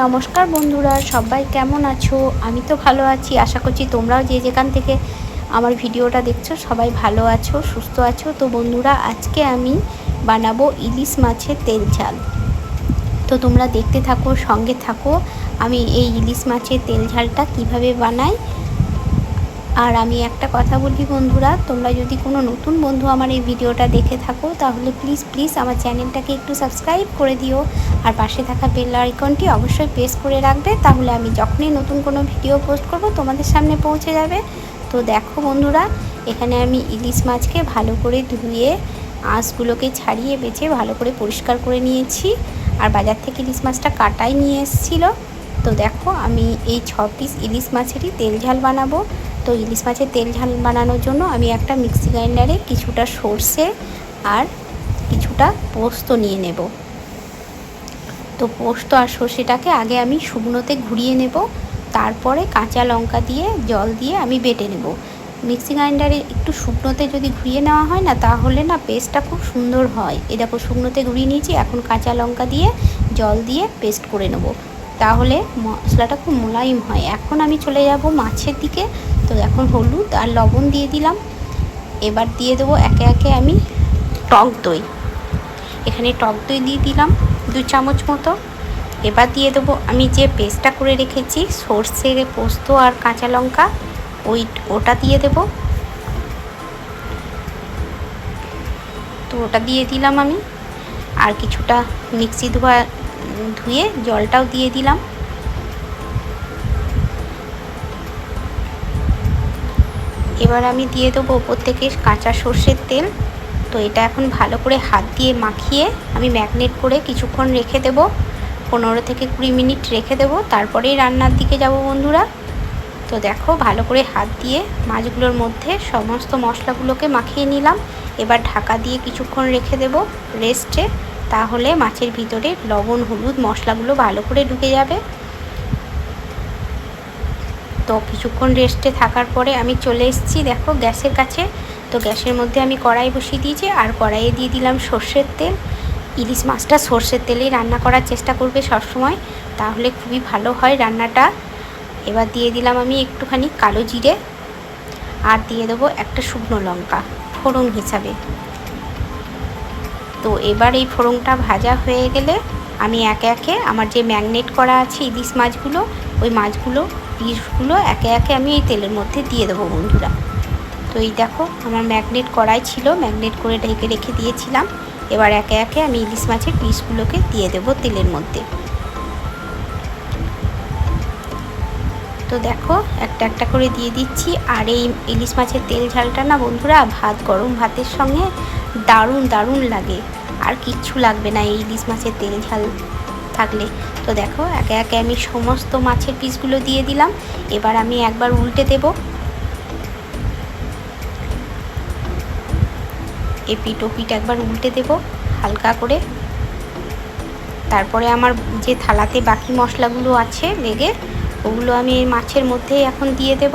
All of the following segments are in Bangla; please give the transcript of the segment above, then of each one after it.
নমস্কার বন্ধুরা, সবাই কেমন আছো? আমি তো ভালো আছি, আশা করছি তোমরাও যে যেখান থেকে আমার ভিডিওটা দেখছ, সবাই ভালো আছো, সুস্থ আছো। তো বন্ধুরা, আজকে আমি বানাবো ইলিশ মাছের তেল ঝাল। তো তোমরা দেখতে থাকো, সঙ্গে থাকো, আমি এই ইলিশ মাছের তেল ঝালটা কীভাবে বানাই আর আমি একটা কথা বলি বন্ধুরা, তোমরা যদি কোনো নতুন বন্ধু আমার এই ভিডিওটা দেখে থাকো, তাহলে প্লিজ প্লিজ আমার চ্যানেলটাকে একটু সাবস্ক্রাইব করে দিও। আর পাশে থাকা বেল আইকনটি অবশ্যই প্রেস করে রাখবে, তাহলে আমি যখনই নতুন কোনো ভিডিও পোস্ট করব, তোমাদের সামনে পৌঁছে যাবে। তো দেখো বন্ধুরা, এখানে আমি ইলিশ মাছকে ভালো করে ধুয়ে, আঁশগুলোকে ছাড়িয়ে বেছে ভালো করে পরিষ্কার করে নিয়েছি। আর বাজার থেকে ইলিশ মাছটা কাটাই নিয়ে এসেছিল। তো দেখো, আমি এই ছ পিস ইলিশ মাছেরই তেল ঝাল বানাবো। তো ইলিশ মাছের তেল ঝাল বানানোর জন্য আমি একটা মিক্সি গ্রাইন্ডারে কিছুটা সর্ষে আর কিছুটা পোস্ত নিয়ে নেব। তো পোস্ত আর সর্ষেটাকে আগে আমি শুকনোতে ঘুরিয়ে নেব। তারপরে কাঁচা লঙ্কা দিয়ে, জল দিয়ে আমি বেটে নেব। মিক্সি গ্রাইন্ডারে একটু শুকনোতে যদি ঘুরিয়ে নেওয়া হয় না, তাহলে না পেস্টটা খুব সুন্দর হয়। এ দেখো, শুকনোতে ঘুরিয়ে নিয়েছি, এখন কাঁচা লঙ্কা দিয়ে জল দিয়ে পেস্ট করে নেব। তাহলে মশলাটা খুব মোলায়েম হয়। এখন আমি চলে যাব মাছের দিকে। তো এখন হলুদ আর লবণ দিয়ে দিলাম। এবার দিয়ে দেবো একে একে আমি টক দই। এখানে টক দই দিয়ে দিলাম দু চামচ মতো। এবার দিয়ে দেবো আমি যে পেস্টটা করে রেখেছি সর্ষে পোস্ত আর কাঁচা লঙ্কা, ওই ওটা দিয়ে দেব। তো ওটা দিয়ে দিলাম আমি। আর কিছুটা মিক্সি ধোয়া ধুয়ে জলটাও দিয়ে দিলাম। এবার আমি দিয়ে দেবো ওপর থেকে কাঁচা সর্ষের তেল। তো এটা এখন ভালো করে হাত দিয়ে মাখিয়ে আমি ম্যাগনেট করে কিছুক্ষণ রেখে দেব। পনেরো থেকে কুড়ি মিনিট রেখে দেব। তারপরেই রান্নার দিকে যাব বন্ধুরা। তো দেখো, ভালো করে হাত দিয়ে মাছগুলোর মধ্যে সমস্ত মশলাগুলোকে মাখিয়ে নিলাম। এবার ঢাকা দিয়ে কিছুক্ষণ রেখে দেব রেস্টে। তাহলে মাছের ভিতরে লবণ, হলুদ মশলাগুলো ভালো করে ঢুকে যাবে। তো কিছুক্ষণ রেস্টে থাকার পরে আমি চলে এসেছি, দেখো গ্যাসের কাছে। তো গ্যাসের মধ্যে আমি কড়াই বসিয়ে দিয়েছি আর কড়াইয়ে দিয়ে দিলাম সর্ষের তেল। ইলিশ মাছটা সর্ষের তেলেই রান্না করার চেষ্টা করবে সবসময়, তাহলে খুবই ভালো হয় রান্নাটা। এবার দিয়ে দিলাম আমি একটুখানি কালো জিরে আর দিয়ে দেবো একটা শুকনো লঙ্কা, ফোড়ন হিসাবে। তো এবার এই ফোড়নটা ভাজা হয়ে গেলে আমি একে একে আমার যে ম্যাগনেট করা আছে ইলিশ মাছগুলো, ওই মাছগুলো পিসগুলো একে একে আমি এই তেলের মধ্যে দিয়ে দেবো বন্ধুরা। তো এই দেখো আমার ম্যাগনেট করাই ছিল, ম্যাগনেট করে ঢেকে রেখে দিয়েছিলাম। এবার একে একে আমি ইলিশ মাছের পিসগুলোকে দিয়ে দেবো তেলের মধ্যে। তো দেখো, একটা একটা করে দিয়ে দিচ্ছি। আর এই ইলিশ মাছের তেল ঝালটা না বন্ধুরা, ভাত, গরম ভাতের সঙ্গে দারুণ দারুণ লাগে। আর কিচ্ছু লাগবে না এই ইলিশ মাছের তেল ঝাল থাকলে। তো দেখো, একে একে আমি সমস্ত মাছের পিসগুলো দিয়ে দিলাম। এবার আমি একবার উল্টে দেব। এপিট ওপিট একবার উল্টে দেব, হালকা করে। তারপরে আমার যে থালাতে বাকি মশলাগুলো আছে, লেগে ওগুলো আমি এই মাছের মধ্যেই এখন দিয়ে দেব।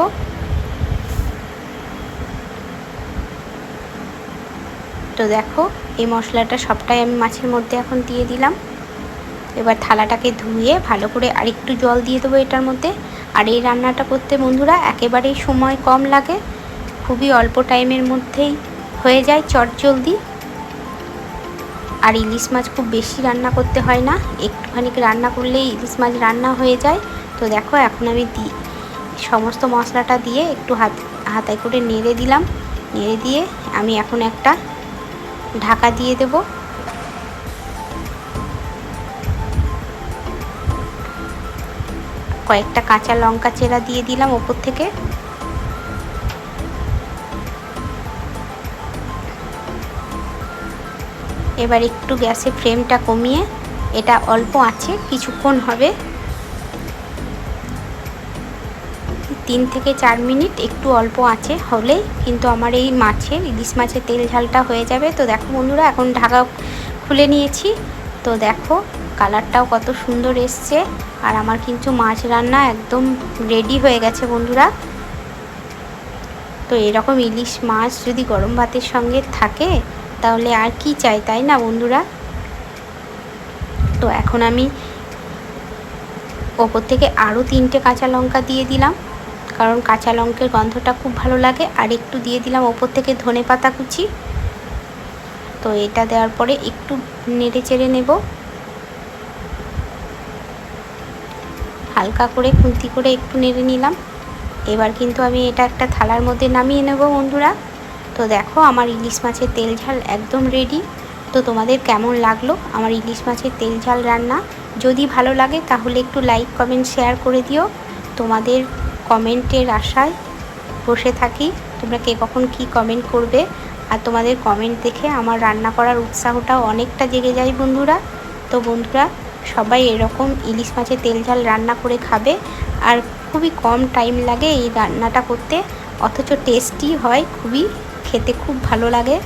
তো দেখো, এই মশলাটা সবটাই আমি মাছের মধ্যে এখন দিয়ে দিলাম। এবার থালাটাকে ধুয়ে ভালো করে আরেকটু জল দিয়ে দেবো এটার মধ্যে। আর এই রান্নাটা করতে বন্ধুরা একেবারেই সময় কম লাগে। খুবই অল্প টাইমের মধ্যেই হয়ে যায় চট জলদি আর ইলিশ মাছ খুব বেশি রান্না করতে হয় না একটুখানি রান্না করলেই ইলিশ মাছ রান্না হয়ে যায়। তো দেখো এখন আমি দিই সমস্ত মশলাটা দিয়ে একটু হাত, হাতায় করে নেড়ে দিলাম। নেড়ে দিয়ে আমি এখন একটা ঢাকা দিয়ে দেবো। কয়েকটা কাঁচা লঙ্কা চেরা দিয়ে দিলাম ওপর থেকে। এবার একটু গ্যাসে ফ্লেমটা কমিয়ে এটা অল্প আছে, কিছুক্ষণ হবে। তিন থেকে চার মিনিট একটু অল্প আছে হলেই কিন্তু আমার এই মাছের, ইলিশ মাছের তেল ঝালটা হয়ে যাবে। তো দেখো বন্ধুরা, এখন ঢাকা খুলে নিয়েছি। তো দেখো, কালারটাও কত সুন্দর এসছে। আর আমার কিন্তু মাছ রান্না একদম রেডি হয়ে গেছে বন্ধুরা। তো এরকম ইলিশ মাছ যদি গরম ভাতের সঙ্গে থাকে, তাহলে আর কি চাই, তাই না বন্ধুরা? তো এখন আমি ওপর থেকে আরও তিনটে কাঁচা লঙ্কা দিয়ে দিলাম। কারণ কাঁচা লঙ্কের গন্ধটা খুব ভালো লাগে। আর একটু দিয়ে দিলাম ওপর থেকে ধনে পাতা কুচি। তো এটা দেওয়ার পরে একটু নেড়ে চেড়ে নেব। হালকা করে খুন্তি করে একটু নেড়ে নিলাম। এবার কিন্তু আমি এটা একটা থালার মধ্যে নামিয়ে নেব বন্ধুরা। তো দেখো আমার ইলিশ মাছের তেল ঝাল একদম রেডি তো তোমাদের কেমন লাগল আমার ইলিশ মাছের তেল ঝাল রান্না? যদি ভালো লাগে তাহলে একটু লাইক কমেন্ট শেয়ার করে দিও। তোমাদের কমেন্টের আশায় বসে থাকি। তোমরা কে কখন কি কমেন্ট করবে? আর তোমাদের কমেন্ট দেখে আমার রান্না করার উৎসাহটাও অনেকটা জেগে যায় বন্ধুরা। তো বন্ধুরা, সবাই এরকম ইলিশ মাছের তেল ঝাল রান্না করে খাবে। আর খুবই কম টাইম লাগে এই রান্নাটা করতে। অথচ টেস্টি হয়, খুবই খেতে খুব ভালো লাগে।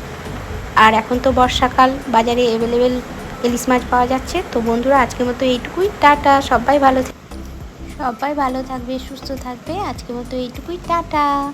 আর এখন তো বর্ষাকাল, বাজারে অ্যাভেলেবেল ইলিশ মাছ পাওয়া যাচ্ছে। তো বন্ধুরা, আজকের মতো এইটুকুই। টাটা, সবাই ভালো সবাই ভালো থাকবে, সুস্থ থাকবে। আজকের মতো এইটুকুই। টাটা।